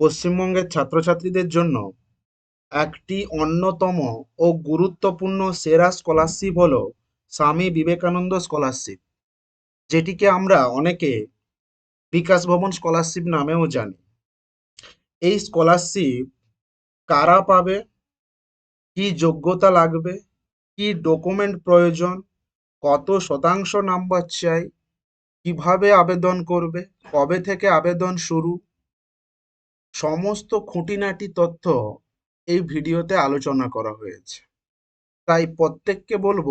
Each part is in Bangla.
পশ্চিমবঙ্গের ছাত্রছাত্রীদের জন্য একটি অন্যতম ও গুরুত্বপূর্ণ সেরা স্কলারশিপ হলো স্বামী বিবেকানন্দ স্কলারশিপ যেটিকে আমরা অনেকে বিকাশ ভবন স্কলারশিপ নামেও জানি। এই স্কলারশিপ কারা পাবে? কি যোগ্যতা লাগবে? কি ডকুমেন্ট প্রয়োজন? কত শতাংশ নাম্বার চাই? কীভাবে আবেদন করবে? কবে থেকে আবেদন শুরু? সমস্ত খুঁটিনাটি তথ্য এই ভিডিওতে আলোচনা করা হয়েছে। তাই প্রত্যেককে বলব,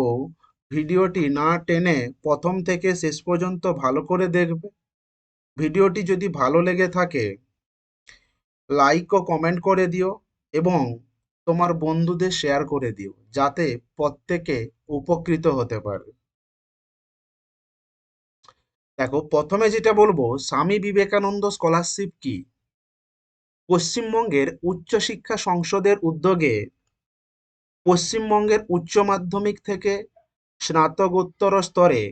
ভিডিওটি না টেনে প্রথম থেকে শেষ পর্যন্ত ভালো করে দেখবে। ভিডিওটি যদি ভালো লেগে থাকে লাইক ও কমেন্ট করে দিও এবং তোমার বন্ধুদের শেয়ার করে দিও, যাতে প্রত্যেকে উপকৃত হতে পারে। দেখো, প্রথমে যেটা বলব, স্বামী বিবেকানন্দ স্কলারশিপ কি? পশ্চিমবঙ্গের উচ্চশিক্ষা সংসদের উদ্যোগে পশ্চিমবঙ্গের উচ্চ মাধ্যমিক থেকে স্নাতকোত্তর স্তরে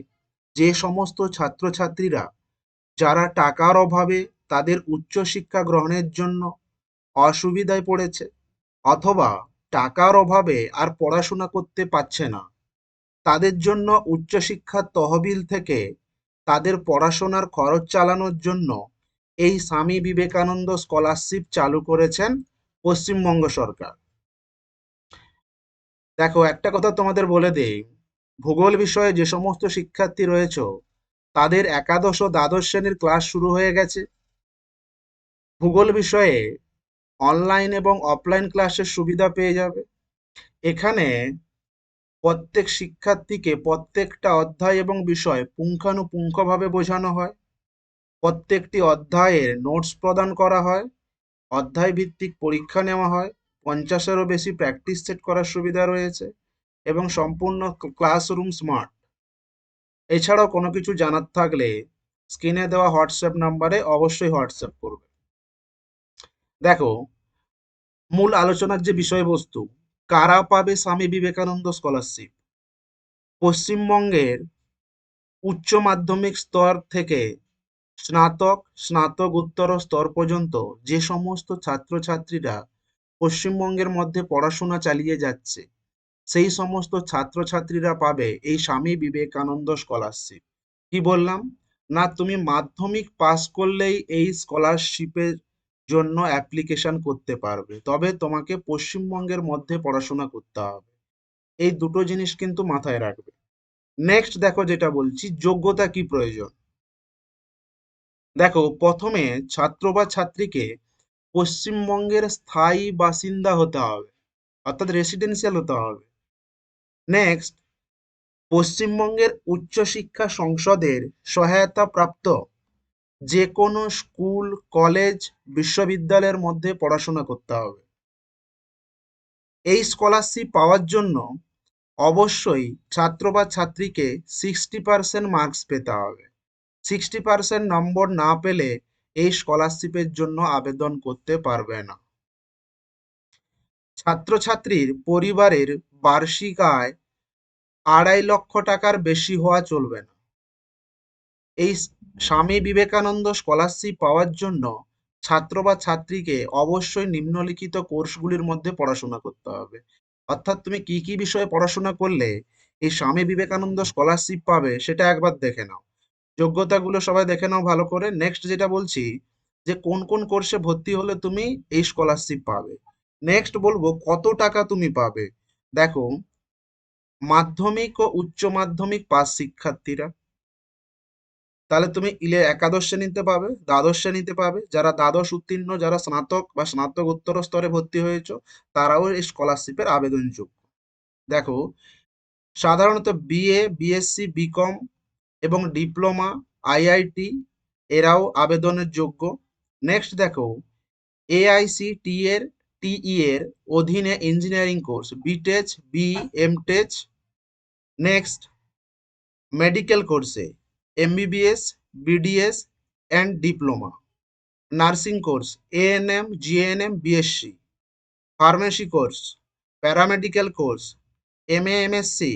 যে সমস্ত ছাত্রছাত্রীরা, যারা টাকার অভাবে তাদের উচ্চশিক্ষা গ্রহণের জন্য অসুবিধায় পড়েছে অথবা টাকার অভাবে আর পড়াশোনা করতে পারছে না, তাদের জন্য উচ্চশিক্ষার তহবিল থেকে তাদের পড়াশোনার খরচ চালানোর জন্য এই স্বামী বিবেকানন্দ স্কলারশিপ চালু করেছেন পশ্চিমবঙ্গ সরকার। দেখো, একটা কথা তোমাদের বলে দেই, ভূগোল বিষয়ে যে সমস্ত শিক্ষার্থী রয়েছ, তাদের একাদশ ও দ্বাদশ শ্রেণির ক্লাস শুরু হয়ে গেছে। ভূগোল বিষয়ে অনলাইন এবং অফলাইন ক্লাসের সুবিধা পেয়ে যাবে। এখানে প্রত্যেক শিক্ষার্থীকে প্রত্যেকটা অধ্যায় এবং বিষয় পুঙ্খানুপুঙ্খভাবে বোঝানো হয়। প্রত্যেকটি অধ্যায়ের নোটস প্রদান করা হয় অধ্যায় ভিত্তিক পরীক্ষা নেওয়া হয়, পঞ্চাশেরও বেশি প্র্যাকটিস সেট করার সুবিধা রয়েছে এবং সম্পূর্ণ ক্লাসরুম স্মার্ট এছাড়াও কোনো কিছু জানার থাকলে স্ক্রিনে দেওয়া হোয়াটসঅ্যাপ নাম্বারে অবশ্যই হোয়াটসঅ্যাপ করবে। দেখো, মূল আলোচনার যে বিষয়বস্তু, কারা পাবে স্বামী বিবেকানন্দ স্কলারশিপ পশ্চিমবঙ্গের উচ্চ মাধ্যমিক স্তর থেকে স্নাতক, স্নাতকোত্তর স্তর পর্যন্ত যে সমস্ত ছাত্রছাত্রীরা পশ্চিমবঙ্গের মধ্যে পড়াশোনা চালিয়ে যাচ্ছে, সেই সমস্ত ছাত্রছাত্রীরা পাবে এই স্বামী বিবেকানন্দ স্কলারশিপ কি বললাম? না, তুমি মাধ্যমিক পাস করলেই এই স্কলারশিপের জন্য অ্যাপ্লিকেশন করতে পারবে, তবে তোমাকে পশ্চিমবঙ্গের মধ্যে পড়াশোনা করতে হবে। এই দুটো জিনিস কিন্তু মাথায় রাখবে। নেক্সট দেখো যেটা বলছি, যোগ্যতা কি প্রয়োজন? দেখো, প্রথমে ছাত্র বা ছাত্রীকে পশ্চিমবঙ্গের স্থায়ী বাসিন্দা হতে হবে, অর্থাৎ রেসিডেন্সিয়াল হতে হবে। নেক্সট পশ্চিমবঙ্গের উচ্চশিক্ষা সংসদের সহায়তা প্রাপ্ত যে কোনো স্কুল, কলেজ, বিশ্ববিদ্যালয়ের মধ্যে পড়াশোনা করতে হবে। এই স্কলারশিপ পাওয়ার জন্য অবশ্যই ছাত্র বা ছাত্রীকে সিক্সটি পার্সেন্ট মার্কস পেতে হবে। সিক্সটি পার্সেন্ট নম্বর না পেলে এই স্কলারশিপের জন্য আবেদন করতে পারবে না। ছাত্রছাত্রীর পরিবারের বার্ষিক আয় আড়াই লক্ষ টাকার বেশি হওয়া চলবে না। এই স্বামী বিবেকানন্দ স্কলারশিপ পাওয়ার জন্য ছাত্র বা ছাত্রীকে অবশ্যই নিম্নলিখিত কোর্সগুলির মধ্যে পড়াশোনা করতে হবে। অর্থাৎ তুমি কি কি বিষয়ে পড়াশোনা করলে এই স্বামী বিবেকানন্দ স্কলারশিপ পাবে সেটা একবার দেখে নাও। যোগ্যতাগুলো সবাই দেখে নাও ভালো করে। নেক্সট যেটা বলছি, যে কোন কোন কোর্সে ভর্তি হলে তুমি এই স্কলারশিপ পাবে। নেক্সট বলব কত টাকা তুমি পাবে। দেখো, মাধ্যমিক ও উচ্চ মাধ্যমিক পাস শিক্ষার্থীরা, তাহলে তুমি ইলে একাদশ শ্রেণীতে পাবে, দ্বাদশ শ্রেণীতে পাবে। যারা দ্বাদশ উত্তীর্ণ, যারা স্নাতক বা স্নাতক উত্তর স্তরে ভর্তি হয়েছ, তারাও এই স্কলারশিপের আবেদনযোগ্য। দেখো, সাধারণত বিএ বিএসসি বিকম এবং ডিপ্লোমা, আইআইটি এরাও আবেদনের যোগ্য। নেক্সট দেখো এআইসিটি এর টিই এর অধীনে engineering course BTech B MTech next medical কোর্সে MBBS BDS and diploma nursing course ANM GNM BSc pharmacy course paramedical course M A MSc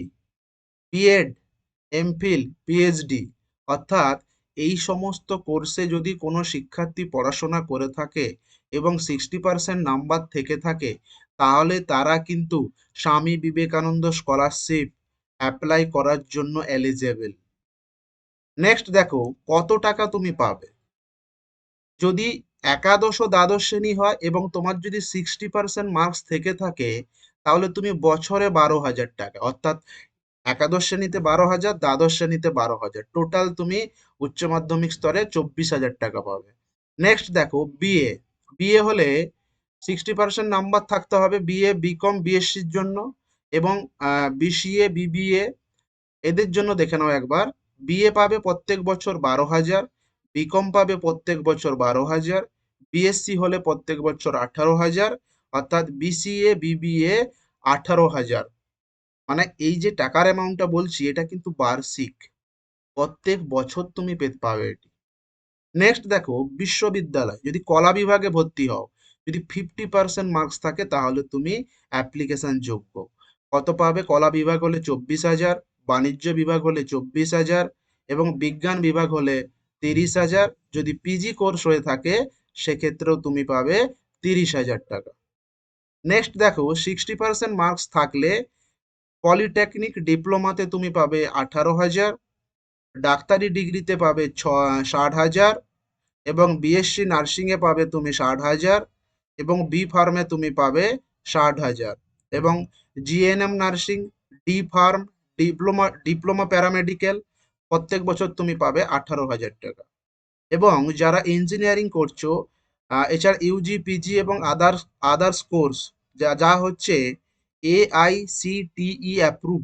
BEd MPhil PhD অর্থাৎ এই সমস্ত কোর্সে যদি কোনো শিক্ষার্থী পড়াশোনা করে থাকে এবং সিক্সটি পার্সেন্ট নাম্বার থেকে থাকে, তাহলে তারা কিন্তু স্বামী বিবেকানন্দ স্কলারশিপ অ্যাপ্লাই করার জন্য এলিজেবল নেক্সট দেখো, কত টাকা তুমি পাবে? যদি একাদশ দ্বাদশ শ্রেণি হয় এবং তোমার যদি সিক্সটি পার্সেন্ট মার্কস থেকে থাকে, তাহলে তুমি বছরে বারো হাজার টাকা, অর্থাৎ একাদশ শ্রেণীতে বারো হাজার, দ্বাদশ শ্রেণীতে বারো হাজার। টোটাল তুমি উচ্চ মাধ্যমিক স্তরে চব্বিশ হাজার টাকা পাবে। নেক্সট দেখো বিএ বিএ হলে সিক্সটি পার্সেন্ট নাম্বার থাকতে হবে বিএ বিকম বিএসসির জন্য এবং বিসিএ বিবিএ এদের জন্য দেখে নাও একবার। বিএ পাবে প্রত্যেক বছর বারো হাজার বিকম পাবে প্রত্যেক বছর বারো হাজার বিএসসি হলে প্রত্যেক বছর আঠারো হাজার, অর্থাৎ বিসিএ বিবিএ আঠারো হাজার। মানে এই যে টাকার অ্যামাউন্টটা বলছি, এটা কিন্তু বার্ষিক। প্রত্যেক বছর তুমি পেতে পাবে এটি। নেক্সট দেখো, বিশ্ববিদ্যালয়। যদি কলা বিভাগে ভর্তি হও, যদি ফিফটি পার্সেন্ট মার্কস থাকে, তাহলে তুমি অ্যাপ্লিকেশন যোগ্য। কত পাবে? কলা বিভাগ হলে চব্বিশ হাজার, বাণিজ্য বিভাগ হলে চব্বিশ হাজার, এবং বিজ্ঞান বিভাগ হলে তিরিশ হাজার। যদি পিজি কোর্স হয়ে থাকে, সেক্ষেত্রেও তুমি পাবে তিরিশ হাজার টাকা। নেক্সট দেখো সিক্সটি পার্সেন্ট মার্কস থাকলে পলিটেকনিক ডিপ্লোমাতে তুমি পাবে আঠারো হাজার, ডাক্তারি ডিগ্রিতে পাবে ছ, ষাট হাজার এবং বিএসসি নার্সিংয়ে পাবে তুমি ষাট হাজার এবং বি ফার্মে তুমি পাবে ষাট হাজার এবং GNM nursing D pharm diploma diploma paramedical প্রত্যেক বছর তুমি পাবে আঠারো হাজার টাকা এবং যারা ইঞ্জিনিয়ারিং করছ এছাড়া ইউজি পিজি এবং আদার্স আদার্স কোর্স যা যা হচ্ছে এআইসিটিই অ্যাপ্রুভ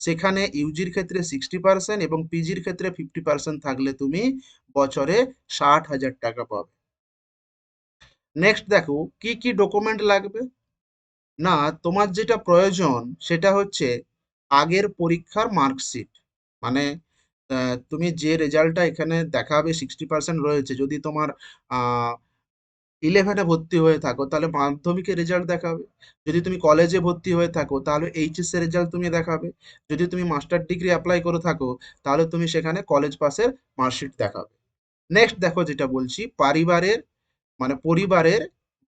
সেখানে ইউজির ক্ষেত্রে সিক্সটি পার্সেন্ট এবং পিজির ক্ষেত্রে ফিফটি পার্সেন্ট থাকলে তুমি বছরে ষাট হাজার টাকা পাবে। নেক্সট দেখো, কি কি ডকুমেন্ট লাগবে? না, তোমার যেটা প্রয়োজন, সেটা হচ্ছে আগের পরীক্ষার মার্কশিট মানে তুমি যে রেজাল্টটা এখানে দেখাবে সিক্সটি পার্সেন্ট রয়েছে। যদি তোমার ইলেভেনে ভর্তি হয়ে থাকো, তাহলে মাধ্যমিকের রেজাল্ট দেখাবে। যদি তুমি কলেজে ভর্তি হয়ে থাকো, তাহলে এইচএস এর রেজাল্ট তুমি দেখাবে। যদি তুমি মাস্টার ডিগ্রি অ্যাপ্লাই করে থাকো, তাহলে তুমি সেখানে কলেজ পাসের মার্কশিট দেখাবে। নেক্সট দেখো যেটা বলছি, পরিবারের মানে পরিবারের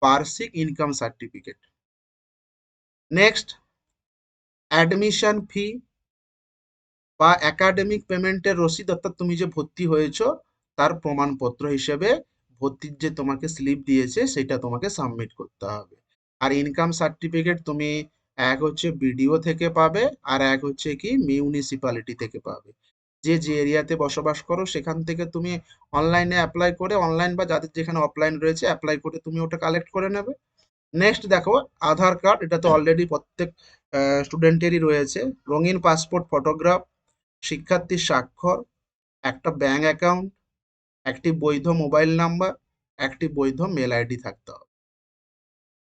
বার্ষিক income certificate next admission fee বা একাডেমিক পেমেন্টের রসিদ অর্থাৎ তুমি যে ভর্তি হয়েছো, তার প্রমাণপত্র হিসেবে ভর্তির যে তোমাকে স্লিপ দিয়েছে, সেটা তোমাকে সাবমিট করতে হবে। আর ইনকাম সার্টিফিকেট তুমি এক হচ্ছে বিডিও থেকে পাবে, আর এক হচ্ছে কি মিউনিসিপ্যালিটি থেকে পাবে। যে যে এরিয়াতে বসবাস করো, সেখান থেকে তুমি অনলাইনে অ্যাপ্লাই করে অনলাইন বা যাদের যেখানে অফলাইন রয়েছে অ্যাপ্লাই করে তুমি ওটা কালেক্ট করে নেবে। নেক্সট দেখো, আধার কার্ড এটা তো অলরেডি প্রত্যেক স্টুডেন্টেরই রয়েছে। রঙিন পাসপোর্ট ফটোগ্রাফ শিক্ষার্থীর স্বাক্ষর, একটা ব্যাঙ্ক অ্যাকাউন্ট একটি বৈধ মোবাইল নাম্বার, একটি বৈধ মেল আইডি থাকতে হবে।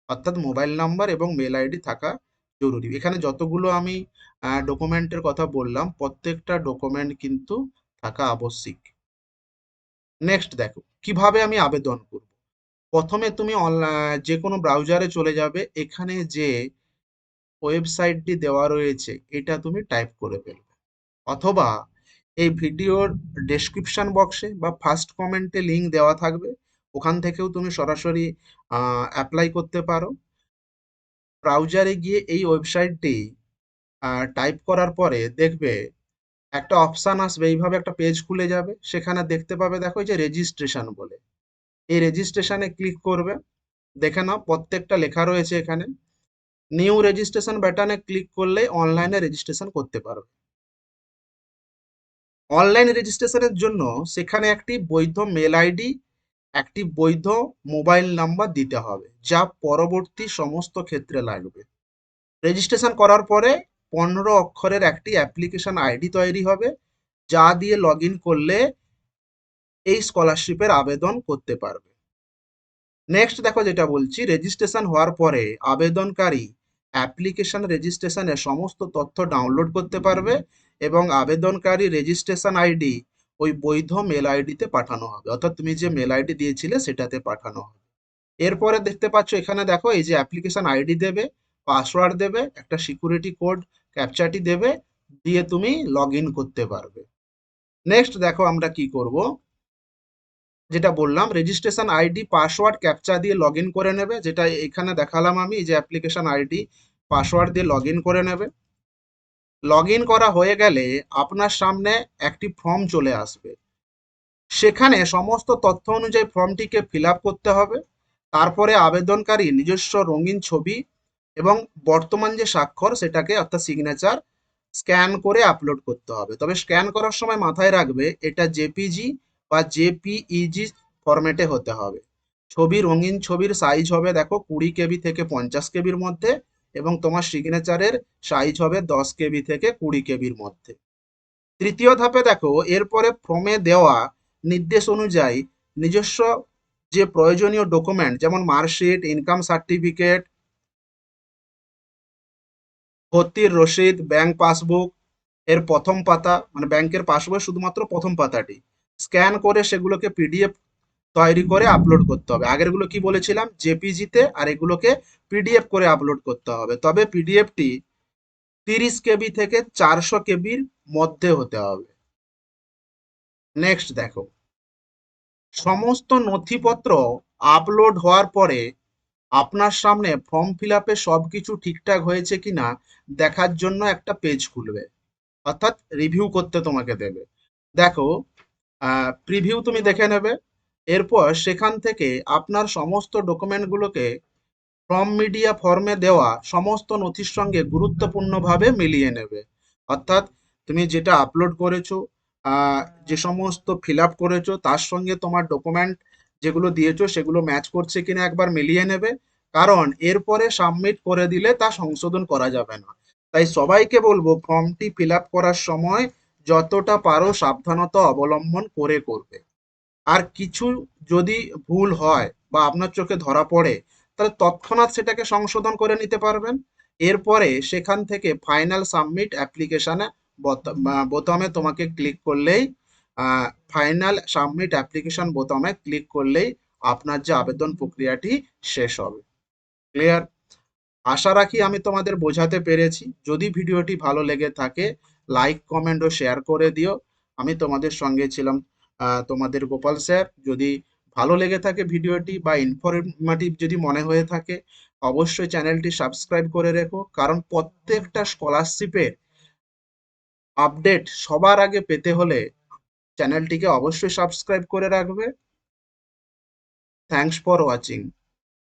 অর্থাৎ মোবাইল নাম্বার এবং মেল আইডি থাকা জরুরি। এখানে যতগুলো আমি ডকুমেন্টের কথা বললাম, প্রত্যেকটা ডকুমেন্ট কিন্তু থাকা আবশ্যিক। নেক্সট দেখো, কীভাবে আমি আবেদন করব? প্রথমে তুমি যে কোনো ব্রাউজারে চলে যাবে, এখানে যে ওয়েবসাইটটি দেওয়া রয়েছে, এটা তুমি টাইপ করে ফেলবে। অথবা এই ভিডিওর ডেসক্রিপশন বক্সে বা ফার্স্ট কমেন্টে লিঙ্ক দেওয়া থাকবে। ওখান থেকেও তুমি সরাসরি অ্যাপ্লাই করতে পারো। ব্রাউজারে গিয়ে এই ওয়েবসাইটটি টাইপ করার পরে দেখবে একটা অপশান আসবে, এইভাবে একটা পেজ খুলে যাবে। সেখানে দেখতে পাবে, দেখো যে রেজিস্ট্রেশন বলে। এই রেজিস্ট্রেশনে ক্লিক করবে। দেখে নাও, প্রত্যেকটা লেখা রয়েছে এখানে। নিউ রেজিস্ট্রেশন বাটনে ক্লিক করলে অনলাইনে রেজিস্ট্রেশন করতে পারবে। অনলাইন রেজিস্ট্রেশনের জন্য সেখানে একটি বৈধ মেল আইডি একটি বৈধ মোবাইল নাম্বার দিতে হবে, যা পরবর্তী সমস্ত ক্ষেত্রে লাগবে। রেজিস্ট্রেশন করার পরে পনেরো অক্ষরের একটি অ্যাপ্লিকেশন আইডি তৈরি হবে, যা দিয়ে লগ করলে এই স্কলারশিপের আবেদন করতে পারবে। নেক্সট দেখো যেটা বলছি রেজিস্ট্রেশন হওয়ার পরে আবেদনকারী অ্যাপ্লিকেশন রেজিস্ট্রেশনের সমস্ত তথ্য ডাউনলোড করতে পারবে এবং আবেদনকারী রেজিস্ট্রেশন আইডি ওই বৈধ মেল আইডিতে পাঠানো হবে। অর্থাৎ তুমি যে মেল আইডি দিয়েছিলে সেটাতে পাঠানো হবে। এরপরে দেখতে পাচ্ছ এখানে দেখো এই যে অ্যাপ্লিকেশন আইডি দেবে পাসওয়ার্ড দেবে, একটা সিকিউরিটি কোড ক্যাপচাটি দেবে, দিয়ে তুমি লগ করতে পারবে। নেক্সট দেখো আমরা কি করব? যেটা বললাম রেজিস্ট্রেশন আইডি পাসওয়ার্ড ক্যাপচা দিয়ে লগ করে নেবে। যেটা এখানে দেখালাম আমি, এই যে অ্যাপ্লিকেশন আইডি পাসওয়ার্ড দিয়ে লগ করে নেবে। লগ করা হয়ে গেলে আপনার সামনে একটি ফর্ম চলে আসবে। সেখানে সমস্ত তথ্য অনুযায়ী ফর্মটিকে ফিল করতে হবে। তারপরে আবেদনকারী নিজস্ব রঙিন ছবি এবং বর্তমান যে স্বাক্ষর, সেটাকে অর্থাৎ সিগনেচার স্ক্যান করে আপলোড করতে হবে। তবে স্ক্যান করার সময় মাথায় রাখবে, এটা জেপিজি বা জেপিইজি ফরম্যাটে হতে হবে। ছবি রঙিন ছবির সাইজ হবে, দেখো কুড়ি কেবি থেকে পঞ্চাশ কেবির মধ্যে। এবং তোমার সিগনেচারের সাইজ হবে দশ কেবি থেকে কুড়ি কেবির মধ্যে। তৃতীয় ধাপে দেখো, এরপরে ফর্মে দেওয়া নির্দেশ অনুযায়ী নিজস্ব যে প্রয়োজনীয় ডকুমেন্ট যেমন মার্কশিট ইনকাম সার্টিফিকেট ভর্তির রসিদ ব্যাংক পাসবুক এর প্রথম পাতা মানে ব্যাংকের পাসবই শুধুমাত্র প্রথম পাতাটি। স্ক্যান করে সেগুলোকে পিডিএফ তৈরি করে আপলোড করতে হবে। আগেরগুলো কি বলেছিলাম? জেপিজিতে আর এগুলোকে পিডিএফ করে আপলোড করতে হবে। তবে পিডিএফটি তিরিশ কেবি থেকে চারশো কেবির মধ্যে হতে হবে। নেক্সট দেখো। সমস্ত নথিপত্র আপলোড হওয়ার পরে আপনার সামনে ফর্ম ফিল আপে সব কিছু ঠিকঠাক হয়েছে কিনা দেখার জন্য একটা পেজ খুলবে। অর্থাৎ রিভিউ করতে তোমাকে দেবে। দেখো প্রিভিউ তুমি দেখে নেবে। এরপর সেখান থেকে আপনার সমস্ত ডকুমেন্টগুলোকে ফর্ম মিডিয়া ফর্মে দেওয়া সমস্ত নথির সঙ্গে গুরুত্বপূর্ণভাবে মিলিয়ে নেবে। অর্থাৎ তুমি যেটা আপলোড করেছ যে সমস্ত ফিল আপ করেছ, তার সঙ্গে তোমার ডকুমেন্ট যেগুলো দিয়েছ, সেগুলো ম্যাচ করছে কিনা একবার মিলিয়ে নেবে। কারণ এরপরে সাবমিট করে দিলে তা সংশোধন করা যাবে না। তাই সবাইকে বলব ফর্মটি ফিল করার সময় যতটা পারো সাবধানতা অবলম্বন করে করবে। আর কিছু যদি ভুল হয় বা আপনার চোখে ধরা পড়ে, তাহলে তৎক্ষণাৎ সেটাকে সংশোধন করে নিতে পারবেন। এরপরে সেখান থেকে ফাইনাল সাবমিট অ্যাপ্লিকেশনে বোতামে তোমাকে ক্লিক করলেই ফাইনাল সাবমিট অ্যাপ্লিকেশন বোতামে ক্লিক করলেই আপনার যে আবেদন প্রক্রিয়াটি শেষ হবে। ক্লিয়ার আশা রাখি আমি তোমাদের বোঝাতে পেরেছি। যদি ভিডিওটি ভালো লেগে থাকে লাইক কমেন্ট ও শেয়ার করে দিও। আমি তোমাদের সঙ্গে ছিলাম তোমাদের গোপাল স্যার, যদি ভালো লেগে থাকে ভিডিওটি বা ইনফরমেটিভ যদি মনে হয়ে থাকে, অবশ্যই চ্যানেলটি সাবস্ক্রাইব করে রেখো, কারণ প্রত্যেকটা স্কলারশিপের আপডেট সবার আগে পেতে হলে চ্যানেলটিকে অবশ্যই সাবস্ক্রাইব করে রাখবে। Thanks for watching